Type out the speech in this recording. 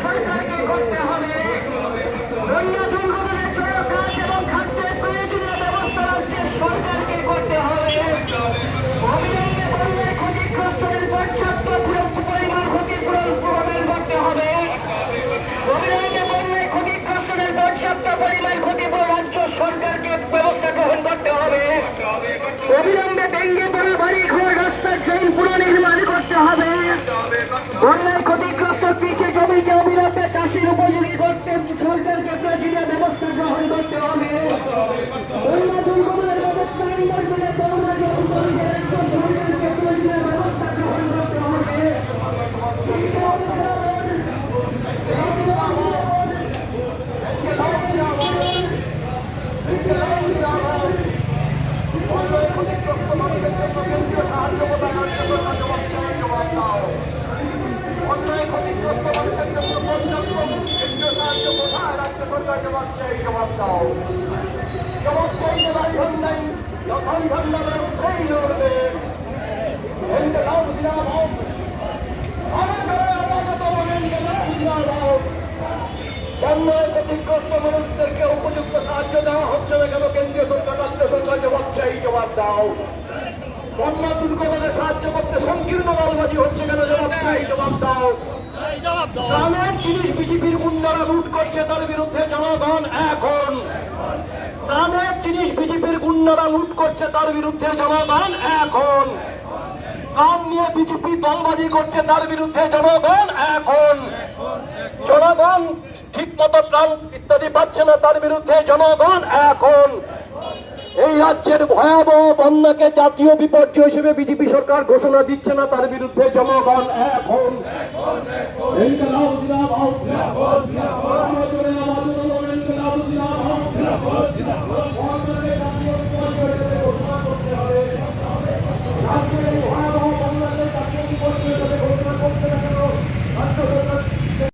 সরকারকে করতে হবে বন্যা দুর্গতদের জন্য কাজ এবং খাদ্যের প্রয়োজনীয় ব্যবস্থা রাজ্যের সরকারকে করতে হবে অবিলম্বে বন্যায় ক্ষতিগ্রস্তদের পর্যাপ্ত পরিমাণ ক্ষতিপূরণ প্রদান করতে হবে অবিলম্বে বন্যায় ক্ষতিগ্রস্তদের পর্যাপ্ত পরিমাণ ক্ষতিপূরণ রাজ্য সরকারকে ব্যবস্থা গ্রহণ করতে হবে অবিলম্বে ভেঙ্গে পড়া বাড়ি ঘর রাস্তার ড্রেন পুনর্নির্মাণ করতে হবে বন্যায় ক্ষতিগ্রস্ত কৃষি জমিকে অবিলম্বে চাষের উপযোগী করতে সরকারকে ব্যবস্থা গ্রহণ করতে হবে। বন্যা দুর্গমের ব্যবস্থা সরকারকে প্রয়োজনীয় ব্যবস্থা গ্রহণ করতে হবে। বন্যায় ক্ষতিগ্রস্ত মানুষদেরকে উপযুক্ত সাহায্য দেওয়া হচ্ছে না কেন কেন্দ্রীয় সরকার রাজ্য সরকার জবাব চাই জবাব দাও। বন্যা দুর্গতদের সাহায্য করতে সংকীর্ণ দলবাজি হচ্ছে কেন জবাব চাই জবাব দাও। প্রাণের জিনিস বিজেপির লুট করছে তার বিরুদ্ধে জনগণ এখন। প্রাণের জিনিস বিজেপির গুন্ডারা লুট করছে তার বিরুদ্ধে জনগণ এখন। কাম নিয়ে বিজেপি দলবাজি করছে তার বিরুদ্ধে জনগণ এখন। জনগণ ঠিক মতো প্রাণ ইত্যাদি পাচ্ছে না তার বিরুদ্ধে জনগণ এখন। রাজ্যের ভয়াবহ বন্যাকে জাতীয় বিপর্যয় হিসেবে বিজেপি সরকার ঘোষণা দিচ্ছে না তার বিরুদ্ধে জনগণ এখন